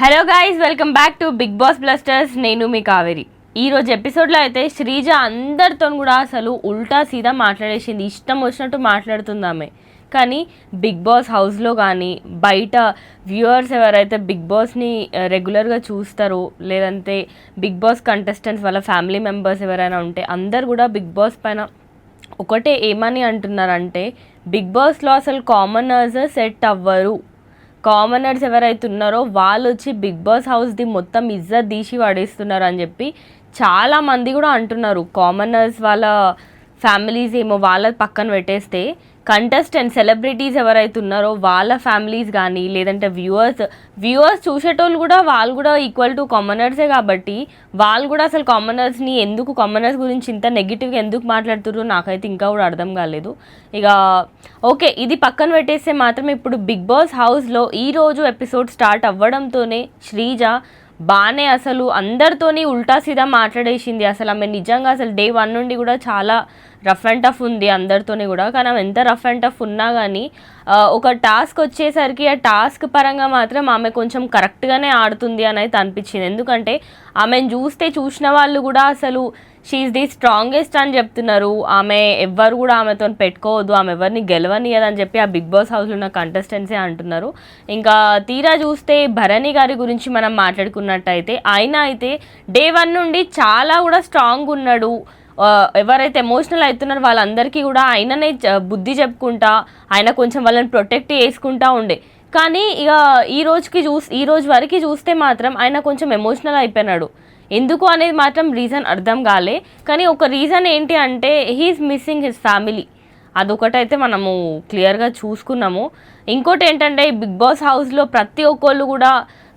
Hello guys welcome back to Bigg Boss blasters నేను మీ కావేరి. ఈరోజు ఎపిసోడ్లో అయితే శ్రీజ అందరితో కూడా అసలు ఉల్టా సీదా మాట్లాడేసింది. ఇష్టం వచ్చినట్టు మాట్లాడుతుందామె. కానీ బిగ్ బాస్ హౌస్లో కానీ బయట వ్యూవర్స్ ఎవరైతే బిగ్ బాస్ని రెగ్యులర్గా చూస్తారో లేదంటే బిగ్ బాస్ కంటెస్టెంట్స్ వాళ్ళ ఫ్యామిలీ మెంబర్స్ ఎవరైనా ఉంటే అందరు కూడా బిగ్ బాస్ పైన ఒకటే ఏమని అంటున్నారంటే బిగ్ బాస్లో అసలు కామనర్స్ సెట్ అవ్వరు. కామనర్స్ ఎవరైతే ఉన్నారో వాళ్ళు వచ్చి బిగ్ బాస్ హౌస్ది మొత్తం ఇజ్జత్ తీసి పడేస్తున్నారు అని చెప్పి చాలా మంది కూడా అంటున్నారు. కామనర్స్ వాళ్ళ ఫ్యామిలీస్ ఏమో వాళ్ళ పక్కన పెట్టేస్తే కంటెస్టెంట్ సెలబ్రిటీస్ ఎవరైతే ఉన్నారో వాళ్ళ ఫ్యామిలీస్ కానీ లేదంటే వ్యూవర్స్ వ్యూవర్స్ చూసేటోళ్ళు కూడా వాళ్ళు కూడా ఈక్వల్ టు కామనర్సే కాబట్టి వాళ్ళు కూడా అసలు కామనర్స్ని ఎందుకు కామనర్స్ గురించి ఇంత నెగిటివ్గా ఎందుకు మాట్లాడుతుర్రో నాకైతే ఇంకా కూడా అర్థం కాలేదు. ఇక ఓకే ఇది పక్కన పెట్టేస్తే మాత్రం ఇప్పుడు బిగ్ బాస్ హౌస్లో ఈరోజు ఎపిసోడ్ స్టార్ట్ అవ్వడంతోనే శ్రీజ బాగానే అసలు అందరితోని ఉల్టా సీదా మాట్లాడేసింది. అసలు ఆమె నిజంగా అసలు డే వన్ నుండి కూడా చాలా రఫ్ అండ్ టఫ్ ఉంది అందరితోని కూడా. కానీ ఆమె ఎంత రఫ్ అండ్ టఫ్ ఉన్నా కానీ ఒక టాస్క్ వచ్చేసరికి ఆ టాస్క్ పరంగా మాత్రం ఆమె కొంచెం కరెక్ట్గానే ఆడుతుంది అని అయితే అనిపించింది. ఎందుకంటే ఆమెను చూస్తే చూసిన వాళ్ళు కూడా అసలు షీఈ్ ది స్ట్రాంగెస్ట్ అని చెప్తున్నారు. ఆమె ఎవ్వరు కూడా ఆమెతో పెట్టుకోవద్దు ఆమె ఎవరిని గెలవనియదని చెప్పి ఆ బిగ్ బాస్ హౌస్లో ఉన్న కంటెస్టెంట్సే అంటున్నారు. ఇంకా తీరా చూస్తే భరణి గారి గురించి మనం మాట్లాడుకున్నట్టయితే ఆయన అయితే డే వన్ నుండి చాలా కూడా స్ట్రాంగ్ ఉన్నాడు. ఎవరైతే ఎమోషనల్ అవుతున్నారో వాళ్ళందరికీ కూడా ఆయననే బుద్ధి చెప్పుకుంటా ఆయన కొంచెం వాళ్ళని ప్రొటెక్ట్ చేసుకుంటా ఉండే. కానీ ఇక ఈ రోజుకి చూసి ఈ రోజు వరకు చూస్తే మాత్రం ఆయన కొంచెం ఎమోషనల్ అయిపోయినాడు. ఎందుకు అనేది మాత్రం రీజన్ అర్థం కాలే. కానీ ఒక రీజన్ ఏంటి అంటే హీఈస్ మిస్సింగ్ హిస్ ఫ్యామిలీ అదొకటైతే మనము క్లియర్గా చూసుకున్నాము. ఇంకోటి ఏంటంటే ఈ బిగ్ బాస్ హౌస్లో ప్రతి ఒక్కళ్ళు కూడా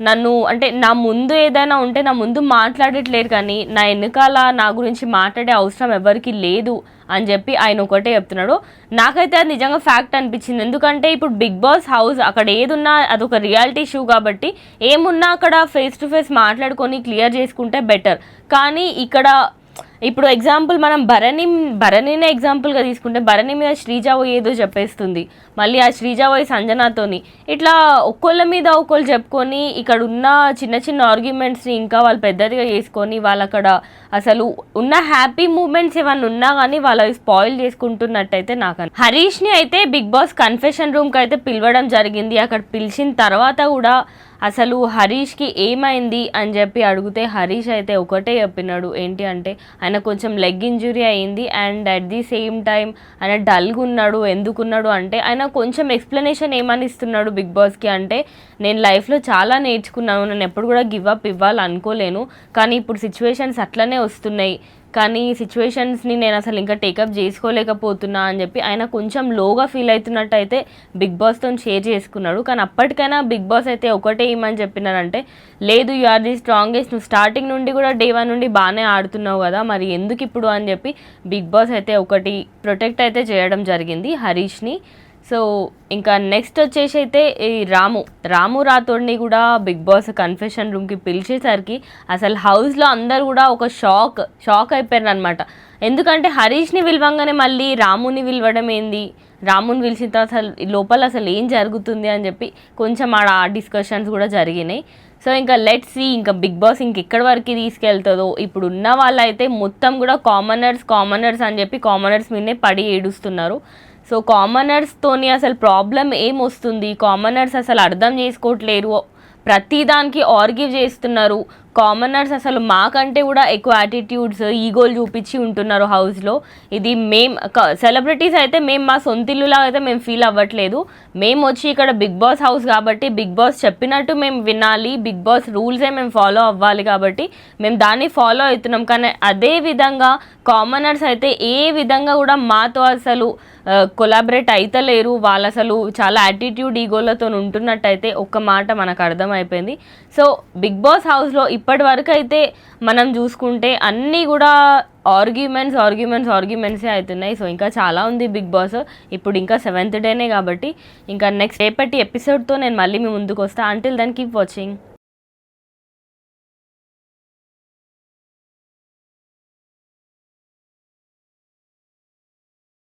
నన్ను అంటే నా ముందు ఏదైనా ఉంటే నా ముందు మాట్లాడట్లేరు కానీ నా వెనకాల నా గురించి మాట్లాడే అవసరం ఎవరికి లేదు అని చెప్పి ఆయన ఒకటే చెప్తున్నాడు. నాకైతే అది నిజంగా ఫ్యాక్ట్ అనిపించింది. ఎందుకంటే ఇప్పుడు బిగ్ బాస్ హౌస్ అక్కడ ఏదున్నా అదొక రియాలిటీ షో కాబట్టి ఏమున్నా అక్కడ ఫేస్ టు ఫేస్ మాట్లాడుకొని క్లియర్ చేసుకుంటే బెటర్. కానీ ఇక్కడ ఇప్పుడు ఎగ్జాంపుల్ మనం భరణి భరణినే ఎగ్జాంపుల్గా తీసుకుంటే భరణి మీద శ్రీజావో ఏదో చెప్పేస్తుంది. మళ్ళీ ఆ శ్రీజావోయ్ సంజనాతోని. ఇట్లా ఒక్కొళ్ళ మీద ఒక్కొళ్ళు చెప్పుకొని ఇక్కడ ఉన్న చిన్న చిన్న ఆర్గ్యుమెంట్స్ని ఇంకా వాళ్ళు పెద్దదిగా చేసుకొని వాళ్ళు అక్కడ అసలు ఉన్న హ్యాపీ మూమెంట్స్ ఏమన్నా ఉన్నా కానీ వాళ్ళు స్పాయిల్ చేసుకుంటున్నట్టయితే నాకు హరీష్ని అయితే బిగ్ బాస్ కన్ఫెషన్ రూమ్కి అయితే పిలవడం జరిగింది. అక్కడ పిలిచిన తర్వాత కూడా అసలు హరీష్కి ఏమైంది అని చెప్పి అడిగితే హరీష్ అయితే ఒకటే చెప్పినాడు. ఏంటి అంటే ఆయన కొంచెం లెగ్ ఇంజురీ అయింది and at the same time ఆయన డల్గా ఉన్నాడు ఎందుకున్నాడు అంటే ఆయన కొంచెం ఎక్స్ప్లెనేషన్ ఏమని ఇస్తున్నాడు బిగ్ బాస్కి అంటే నేను లైఫ్లో చాలా నేర్చుకున్నాను. నేను ఎప్పుడు కూడా గివ్ అప్ ఇవ్వాలి అనుకోలేను కానీ ఇప్పుడు సిచ్యువేషన్స్ అట్లనే వస్తున్నాయి. కానీ సిచ్యువేషన్స్ని నేను అసలు ఇంకా టేకప్ చేసుకోలేకపోతున్నా అని చెప్పి ఆయన కొంచెం లోగా ఫీల్ అవుతున్నట్టయితే బిగ్ బాస్తో షేర్ చేసుకున్నాడు. కానీ అప్పటికైనా బిగ్ బాస్ అయితే ఒకటే ఏమని చెప్పినారంటే లేదు యు ఆర్ ది స్ట్రాంగెస్ట్ నువ్వు స్టార్టింగ్ నుండి కూడా డే వన్ నుండి బాగానే ఆడుతున్నావు కదా మరి ఎందుకు ఇప్పుడు? అని చెప్పి బిగ్ బాస్ అయితే ఒకటి ప్రొటెక్ట్ అయితే చేయడం జరిగింది. హరీష్ని సో ఇంకా నెక్స్ట్ వచ్చేసి అయితే ఈ రాము. రాము రాథోడ్ని కూడా బిగ్ బాస్ కన్ఫెషన్ రూమ్కి పిలిచేసరికి అసలు హౌస్లో అందరు కూడా ఒక షాక్ షాక్ అయిపోయారు అనమాట ఎందుకంటే హరీష్ని పిలవంగానే మళ్ళీ రాముని పిలవడం ఏంది? రాముని పిలిచిన తర్వాత అసలు ఈ లోపల అసలు ఏం జరుగుతుంది అని చెప్పి కొంచెం ఆడ డిస్కషన్స్ కూడా జరిగినాయి. సో ఇంకా లెట్ సి ఇంకా బిగ్ బాస్ ఇంక ఎక్కడి వరకు తీసుకెళ్తుందో? ఇప్పుడు ఉన్న వాళ్ళైతే మొత్తం కూడా కామనర్స్ కామనర్స్ అని చెప్పి కామనర్స్ మీదనే పడి ఏడుస్తున్నారు. సో కామనర్స్తోని అసలు ప్రాబ్లం ఏం వస్తుంది? కామనర్స్ అసలు అర్థం చేసుకోవట్లేరు. ప్రతిదానికి ఆర్గ్యూ చేస్తున్నారు. కామనర్స్ అసలు మాకంటే కూడా ఎక్కువ యాటిట్యూడ్స్ ఈగోలు చూపించి ఉంటున్నారు హౌస్లో ఇది మేం సెలబ్రిటీస్ అయితే మేము మా సొంతిల్లులాగా అయితే మేము ఫీల్ అవ్వట్లేదు. మేము వచ్చి ఇక్కడ బిగ్ బాస్ హౌస్ కాబట్టి బిగ్ బాస్ చెప్పినట్టు మేము వినాలి. బిగ్ బాస్ రూల్సే మేము ఫాలో అవ్వాలి కాబట్టి మేము దాన్ని ఫాలో అవుతున్నాం. కానీ అదే విధంగా కామనర్స్ అయితే ఏ విధంగా కూడా మాతో అసలు కొలాబరేట్ అయితలేరు. వాళ్ళు అసలు చాలా యాటిట్యూడ్ ఈగోలతో ఉంటున్నట్టయితే ఒక్క మాట మనకు అర్థమైపోయింది. సో బిగ్ బాస్ హౌస్లో ఇప్పటి వరకు అయితే మనం చూసుకుంటే అన్నీ కూడా ఆర్గ్యుమెంట్స్ ఆర్గ్యుమెంట్స్ ఆర్గ్యుమెంట్సే అవుతున్నాయి. సో ఇంకా చాలా ఉంది బిగ్ బాస్. ఇప్పుడు ఇంకా సెవెంత్ డేనే కాబట్టి ఇంకా నెక్స్ట్ రేపటి ఎపిసోడ్తో నేను మళ్ళీ మీ ముందుకు వస్తాను అంటిల్ దెన్ కీప్ వాచింగ్